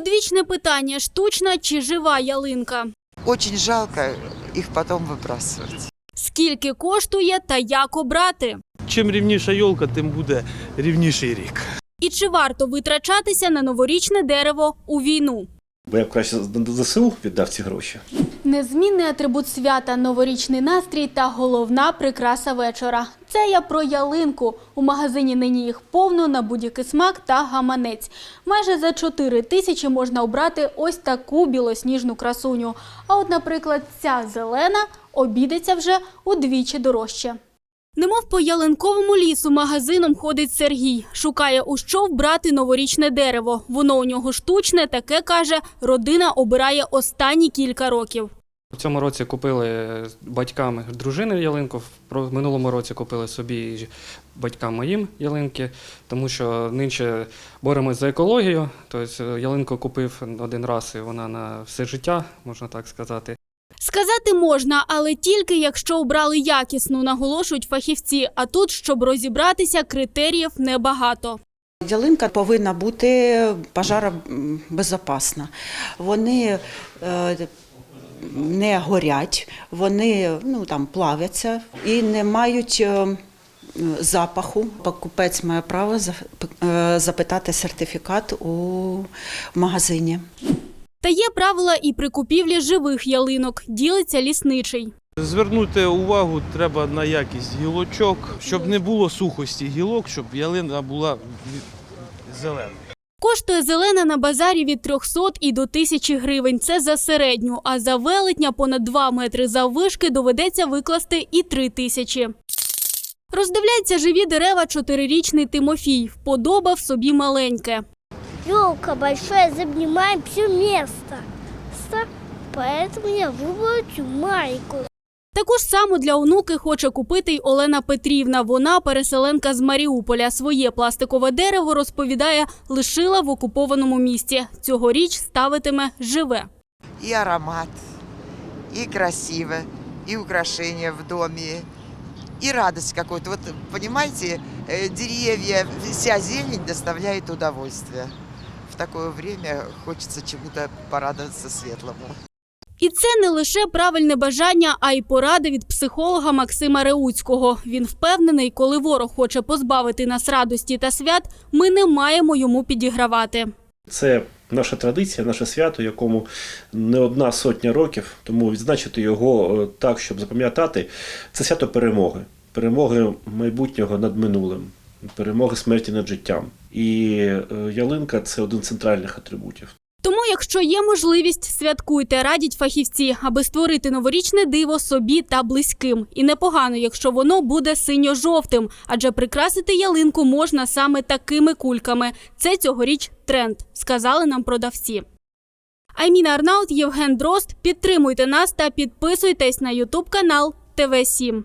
Одвічне питання: штучна чи жива ялинка? Очень жалко их потом выбрасывать. Скільки коштує та як обрати? Чим рівніша йолка, тим буде рівніший рік. І чи варто витрачатися на новорічне дерево у війну? Бо я б краще на ЗСУ віддав ці гроші. Незмінний атрибут свята, новорічний настрій та головна прикраса вечора. Це я про ялинку. У магазині нині їх повно на будь-який смак та гаманець. Майже за 4 тисячі можна обрати ось таку білосніжну красуню. А от, наприклад, ця зелена обійдеться вже удвічі дорожче. Немов по ялинковому лісу магазином ходить Сергій. Шукає у що вбрати новорічне дерево. Воно у нього штучне, таке каже, родина обирає останні кілька років. В цьому році купили батькам дружини ялинку. В про- минулому році купили собі батькам моїм ялинки, тому що нинче боремось за екологію. Тобто ялинку купив один раз, і вона на все життя, можна так сказати. Сказати можна, але тільки якщо обрали якісну, наголошують фахівці. А тут, щоб розібратися, критеріїв небагато. Ялинка повинна бути пожаробезопасна. Вони е, не горять, вони ну, там, плавляться і не мають е, запаху. Покупець має право е, запитати сертифікат у магазині. Та є правила і при купівлі живих ялинок. Ділиться лісничий. Звернути увагу треба на якість гілочок, щоб не було сухості гілок, щоб ялина була зелена. Коштує зелена на базарі від 300 і до 1000 гривень. Це за середню. А за велетня понад 2 метри заввишки доведеться викласти і 3 тисячі. Роздивляється живі дерева чотирирічний Тимофій. Вподобав собі маленьке. Елка большая, занимаем все место. Ста- Поэтому я выбрала эту маленькую. Таку ж саму для онуки хоче купити й Олена Петрівна. Вона переселенка з Маріуполя. Своє пластикове дерево розповідає, лишила в окупованому місті. Цьогоріч ставитиме живе. И аромат, и красиво, и украшения в доме, и радость какой-то. Вот понимаете, э, вся зелень доставляет удовольствие. В такое время хочется чему-то порадоваться светлому. І це не лише правильне бажання, а й поради від психолога Максима Реуцького. Він впевнений, коли ворог хоче позбавити нас радості та свят, ми не маємо йому підігравати. Це наша традиція, наше свято, якому не одна сотня років, тому відзначити його е, так, щоб запам'ятати, це свято перемоги, перемоги майбутнього над минулим, перемоги смерті над життям. І е, ялинка це один з центральних атрибутів. Тому, якщо є можливість, святкуйте, радять фахівці, аби створити новорічне диво собі та близьким. І непогано, якщо воно буде синьо-жовтим, адже прикрасити ялинку можна саме такими кульками. Це цьогоріч тренд, сказали нам продавці. Айміна Арнаут, Євген Дрозд. Підтримуйте нас та підписуйтесь на Ютуб канал ТВ 7